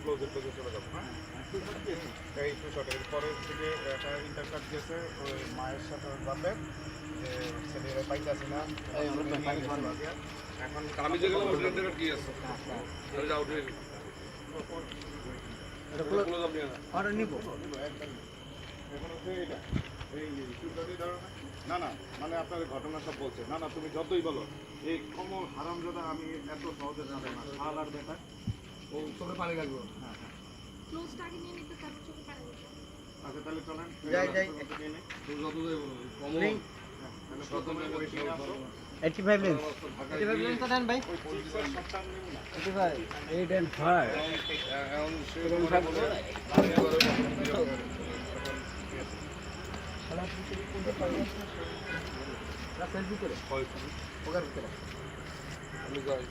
ক্লোজের পেজে চলে যাব হ্যাঁ? এই টু শট এর থেকে একটা ইন্টারকাট গেছে ওই মায়ের সাথে বাপের। যে ছেলেরা পাইতেছে না এখন আমি যে গেলাম ওটা দেখা কি আছে? আমি যাও উঠে এটা ক্লোজ আপ নিয়ে না অর্ডার নিব। এখন হচ্ছে এটা এই সুন্দরী ধরনের না না মানে আপনার ঘটনা সব বলছে। না না তুমি যতই বলো এই কমল হারামজাদা আমি এত সহজে জানে না শাল আর বেটা ও চোখে পানি লাগবে। হ্যাঁ হ্যাঁ। আচ্ছা তাহলে চলেন। যাই, যাই। যত বলো। হ্যাঁ, তাহলে প্রথমে আসো। লেন্স দেন ভাই। এখন মনে বলে আমি এবারে সেলফি করে হয় ওকার ভিতরে আমি যাই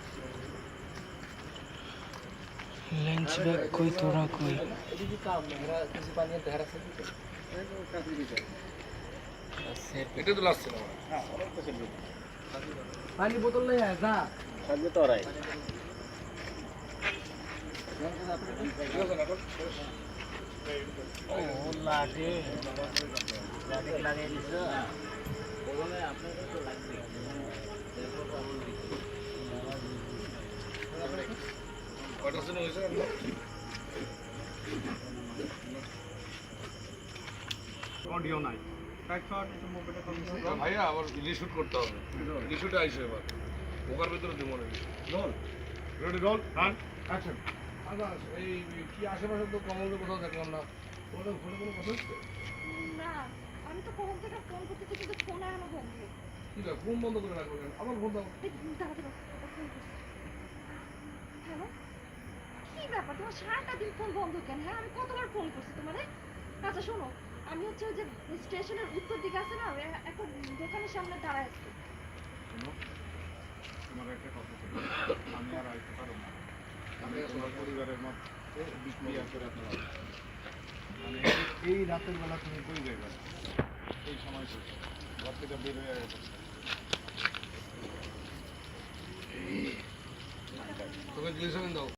लेंस बैग कोई थोड़ा कोई এদিকে কাম হেরা কিছু পানি আনতে হেরা সেলফি করে এটা তো লাগছে না অডিও নাই। ভাইয়া আবার রিশুট করতে হবে। রিশুটে আইসে এবার। ওকার ভিতরে দিব। নাকি roll ready roll run action আচ্ছা এই কি আশেপাশে তো কমলের কোথাও দেখলাম না। ওটা ফোনে কোনো কথা হচ্ছে? না থেকে ফোন ফোন বন্ধ ফোন বন্ধ করে রাখব কেন? আবার ফোন দাও। হ্যালো? কি ব্যাপার তোমার সারাটা দিন ফোন বন্ধ কেন? হ্যাঁ আমি কতবার ফোন করছি তোমারে আচ্ছা শোনো আমি হচ্ছে ওই যে স্টেশনের উত্তর দিকে আছে না একটা দোকানের সামনে দাঁড়ায় আছি। তোমার একটা কথা ছিল আমি আর আইতে পারব না। আমি তোমার পরিবারের মধ্যে বিক্রিয়া করে দিলাম মানে এই- রাতের বেলা তুমি কই যাবে এই সময় ঘর থেকে বের হয়ে গেছে। তোকে গ্লিসারিন দাও।